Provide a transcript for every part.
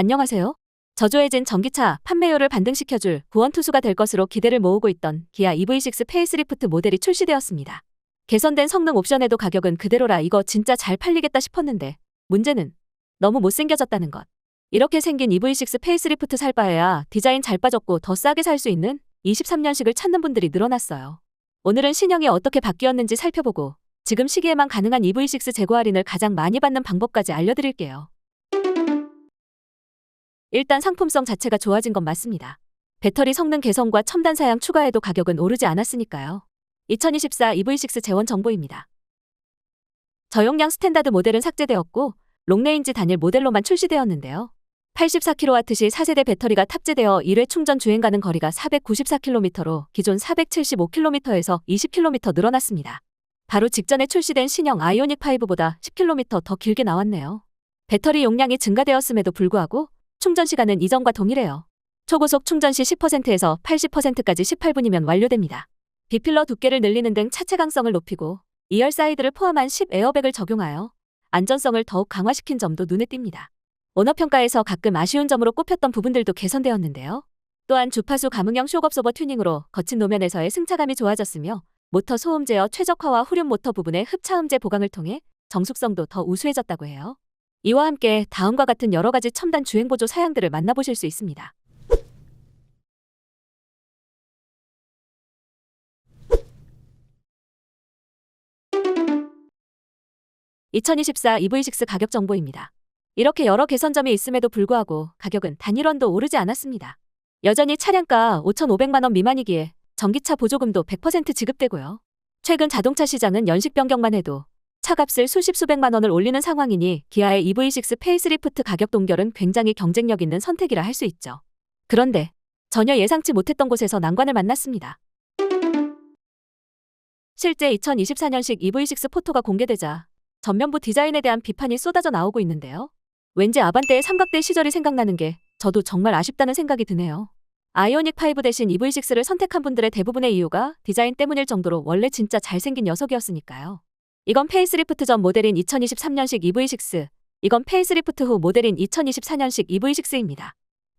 안녕하세요. 저조해진 전기차 판매율을 반등시켜줄 구원투수가 될 것으로 기대를 모으고 있던 기아 EV6 페이스리프트 모델이 출시되었습니다. 개선된 성능 옵션에도 가격은 그대로라 이거 진짜 잘 팔리겠다 싶었는데 문제는 너무 못생겨졌다는 것. 이렇게 생긴 EV6 페이스리프트 살 바에야 디자인 잘 빠졌고 더 싸게 살 수 있는 23년식을 찾는 분들이 늘어났어요. 오늘은 신형이 어떻게 바뀌었는지 살펴보고 지금 시기에만 가능한 EV6 재고 할인을 가장 많이 받는 방법까지 알려드릴게요. 일단 상품성 자체가 좋아진 건 맞습니다. 배터리 성능 개선과 첨단 사양 추가에도 가격은 오르지 않았으니까요. 2024 EV6 재원 정보입니다. 저용량 스탠다드 모델은 삭제되었고 롱레인지 단일 모델로만 출시되었는데요. 84kW 시 4세대 배터리가 탑재되어 1회 충전 주행 가는 거리가 494km로 기존 475km에서 20km 늘어났습니다. 바로 직전에 출시된 신형 아이오닉 5보다 10km 더 길게 나왔네요. 배터리 용량이 증가되었음에도 불구하고 충전 시간은 이전과 동일해요. 초고속 충전 시 10%에서 80%까지 18분이면 완료됩니다. 비필러 두께를 늘리는 등 차체 강성을 높이고 2열 사이드를 포함한 10 에어백을 적용하여 안전성을 더욱 강화시킨 점도 눈에 띕니다. 오너 평가에서 가끔 아쉬운 점으로 꼽혔던 부분들도 개선되었는데요. 또한 주파수 감응형 쇼업소버 튜닝으로 거친 노면에서의 승차감이 좋아졌으며 모터 소음 제어 최적화와 후륜 모터 부분의 흡차음제 보강을 통해 정숙성도 더 우수해졌다고 해요. 이와 함께 다음과 같은 여러 가지 첨단 주행 보조 사양들을 만나보실 수 있습니다. (2024) EV6 가격 정보입니다. 이렇게 여러 개선점이 있음에도 불구하고 가격은 단일원도 오르지 않았습니다. 여전히 차량가 5,500만 원 미만이기에 전기차 보조금도 100% 지급되고요. 최근 자동차 시장은 연식 변경만 해도 차값을 수십 수백만 원을 올리는 상황이니 기아의 EV6 페이스리프트 가격 동결은 굉장히 경쟁력 있는 선택이라 할 수 있죠. 그런데 전혀 예상치 못했던 곳에서 난관을 만났습니다. 실제 2024년식 EV6 포토가 공개되자 전면부 디자인에 대한 비판이 쏟아져 나오고 있는데요. 왠지 아반떼의 삼각대 시절이 생각나는 게 저도 정말 아쉽다는 생각이 드네요. 아이오닉 5 대신 EV6를 선택한 분들의 대부분의 이유가 디자인 때문일 정도로 원래 진짜 잘생긴 녀석이었으니까요. 이건 페이스리프트 전 모델인 2023년식 EV6, 이건 페이스리프트 후 모델인 2024년식 EV6입니다.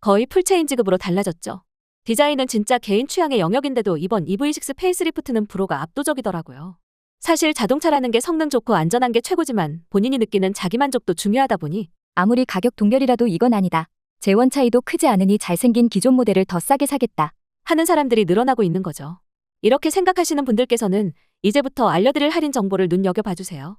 거의 풀체인 지급으로 달라졌죠. 디자인은 진짜 개인 취향의 영역인데도 이번 EV6 페이스리프트는 프로가 압도적이더라고요. 사실 자동차라는 게 성능 좋고 안전한 게 최고지만 본인이 느끼는 자기만족도 중요하다 보니 아무리 가격 동결이라도 이건 아니다. 재원 차이도 크지 않으니 잘생긴 기존 모델을 더 싸게 사겠다. 하는 사람들이 늘어나고 있는 거죠. 이렇게 생각하시는 분들께서는 이제부터 알려드릴 할인 정보를 눈여겨봐 주세요.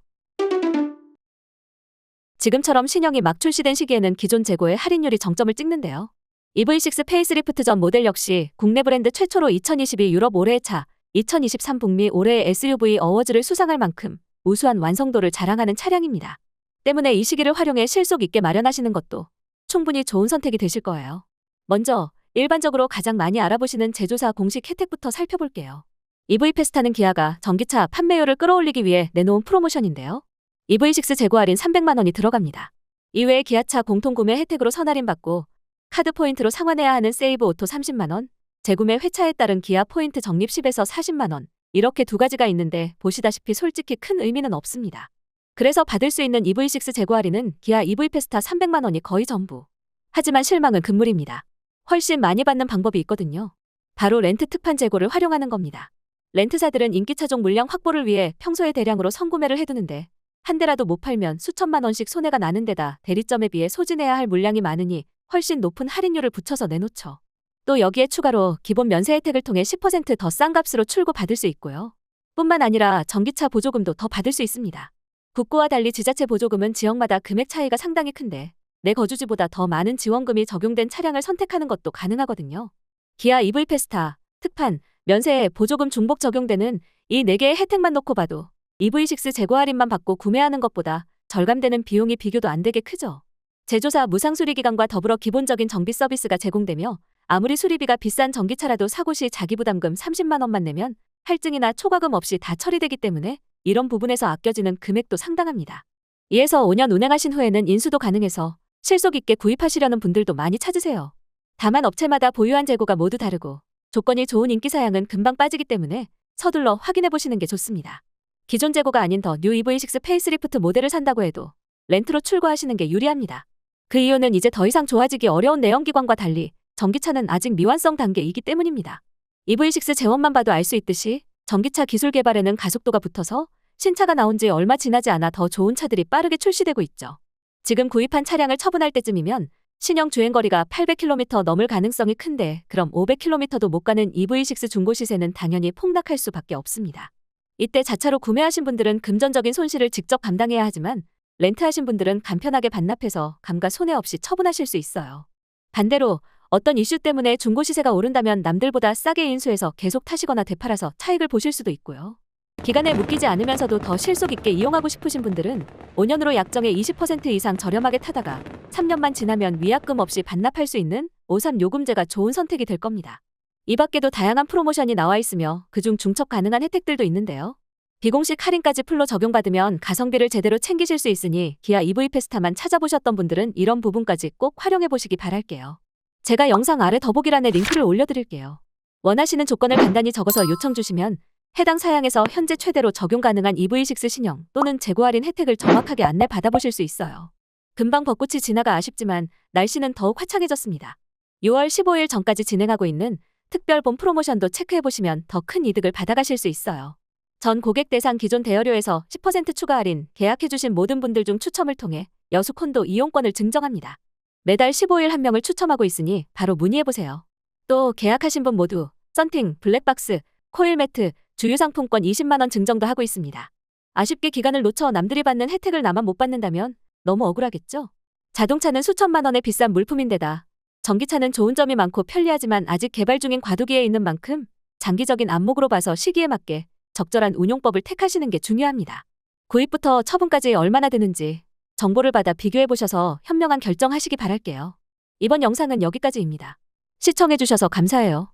지금처럼 신형이 막 출시된 시기에는 기존 재고의 할인율이 정점을 찍는데요. EV6 페이스리프트 전 모델 역시 국내 브랜드 최초로 2022 유럽 올해의 차, 2023 북미 올해의 SUV 어워즈를 수상할 만큼 우수한 완성도를 자랑하는 차량입니다. 때문에 이 시기를 활용해 실속 있게 마련하시는 것도 충분히 좋은 선택이 되실 거예요. 먼저 일반적으로 가장 많이 알아보시는 제조사 공식 혜택부터 살펴볼게요. EV 페스타는 기아가 전기차 판매율을 끌어올리기 위해 내놓은 프로모션인데요. EV6 재고 할인 300만 원이 들어갑니다. 이외에 기아차 공통구매 혜택으로 선할인 받고 카드 포인트로 상환해야 하는 세이브 오토 30만 원, 재구매 회차에 따른 기아 포인트 적립 10에서 40만 원, 이렇게 두 가지가 있는데 보시다시피 솔직히 큰 의미는 없습니다. 그래서 받을 수 있는 EV6 재고 할인은 기아 EV 페스타 300만 원이 거의 전부. 하지만 실망은 금물입니다. 훨씬 많이 받는 방법이 있거든요. 바로 렌트 특판 재고를 활용하는 겁니다. 렌트사들은 인기 차종 물량 확보를 위해 평소에 대량으로 선구매를 해두는데 한 대라도 못 팔면 수천만 원씩 손해가 나는 데다 대리점에 비해 소진해야 할 물량이 많으니 훨씬 높은 할인율을 붙여서 내놓죠. 또 여기에 추가로 기본 면세 혜택을 통해 10%더 싼 값으로 출고 받을 수 있고요. 뿐만 아니라 전기차 보조금도 더 받을 수 있습니다. 국고와 달리 지자체 보조금은 지역마다 금액 차이가 상당히 큰데 내 거주지보다 더 많은 지원금이 적용된 차량을 선택하는 것도 가능하거든요. 기아 EV 페스타, 특판, 면세에 보조금 중복 적용되는 이 4개의 혜택만 놓고 봐도 EV6 재고 할인만 받고 구매하는 것보다 절감되는 비용이 비교도 안 되게 크죠. 제조사 무상 수리 기간과 더불어 기본적인 정비 서비스가 제공되며 아무리 수리비가 비싼 전기차라도 사고 시 자기 부담금 30만 원만 내면 할증이나 초과금 없이 다 처리되기 때문에 이런 부분에서 아껴지는 금액도 상당합니다. 이에서 5년 운행하신 후에는 인수도 가능해서 실속 있게 구입하시려는 분들도 많이 찾으세요. 다만 업체마다 보유한 재고가 모두 다르고 조건이 좋은 인기 사양은 금방 빠지기 때문에 서둘러 확인해 보시는 게 좋습니다. 기존 재고가 아닌 더 뉴 EV6 페이스리프트 모델을 산다고 해도 렌트로 출고하시는 게 유리합니다. 그 이유는 이제 더 이상 좋아지기 어려운 내연기관과 달리 전기차는 아직 미완성 단계이기 때문입니다. EV6 재원만 봐도 알 수 있듯이 전기차 기술 개발에는 가속도가 붙어서 신차가 나온 지 얼마 지나지 않아 더 좋은 차들이 빠르게 출시되고 있죠. 지금 구입한 차량을 처분할 때쯤이면 신형 주행거리가 800km 넘을 가능성이 큰데 그럼 500km도 못 가는 EV6 중고 시세는 당연히 폭락할 수밖에 없습니다. 이때 자차로 구매하신 분들은 금전적인 손실을 직접 감당해야 하지만 렌트하신 분들은 간편하게 반납해서 감가 손해 없이 처분하실 수 있어요. 반대로 어떤 이슈 때문에 중고 시세가 오른다면 남들보다 싸게 인수해서 계속 타시거나 되팔아서 차익을 보실 수도 있고요. 기간에 묶이지 않으면서도 더 실속 있게 이용하고 싶으신 분들은 5년으로 약정에 20% 이상 저렴하게 타다가 3년만 지나면 위약금 없이 반납할 수 있는 53 요금제가 좋은 선택이 될 겁니다. 이 밖에도 다양한 프로모션이 나와 있으며 그중 중첩 가능한 혜택들도 있는데요. 비공식 할인까지 풀로 적용받으면 가성비를 제대로 챙기실 수 있으니 기아 EV 페스타만 찾아보셨던 분들은 이런 부분까지 꼭 활용해 보시기 바랄게요. 제가 영상 아래 더보기란에 링크를 올려드릴게요. 원하시는 조건을 간단히 적어서 요청 주시면 해당 사양에서 현재 최대로 적용 가능한 EV6 신형 또는 재고 할인 혜택을 정확하게 안내 받아보실 수 있어요. 금방 벚꽃이 지나가 아쉽지만 날씨는 더욱 화창해졌습니다. 6월 15일 전까지 진행하고 있는 특별 본 프로모션도 체크해보시면 더 큰 이득을 받아가실 수 있어요. 전 고객 대상 기존 대여료에서 10% 추가 할인 계약해주신 모든 분들 중 추첨을 통해 여수 콘도 이용권을 증정합니다. 매달 15일 한 명을 추첨하고 있으니 바로 문의해보세요. 또 계약하신 분 모두 썬팅, 블랙박스, 코일 매트, 주유상품권 20만원 증정도 하고 있습니다. 아쉽게 기간을 놓쳐 남들이 받는 혜택을 나만 못 받는다면 너무 억울하겠죠? 자동차는 수천만 원의 비싼 물품인데다 전기차는 좋은 점이 많고 편리하지만 아직 개발 중인 과도기에 있는 만큼 장기적인 안목으로 봐서 시기에 맞게 적절한 운용법을 택하시는 게 중요합니다. 구입부터 처분까지 얼마나 드는지 정보를 받아 비교해 보셔서 현명한 결정하시기 바랄게요. 이번 영상은 여기까지입니다. 시청해 주셔서 감사해요.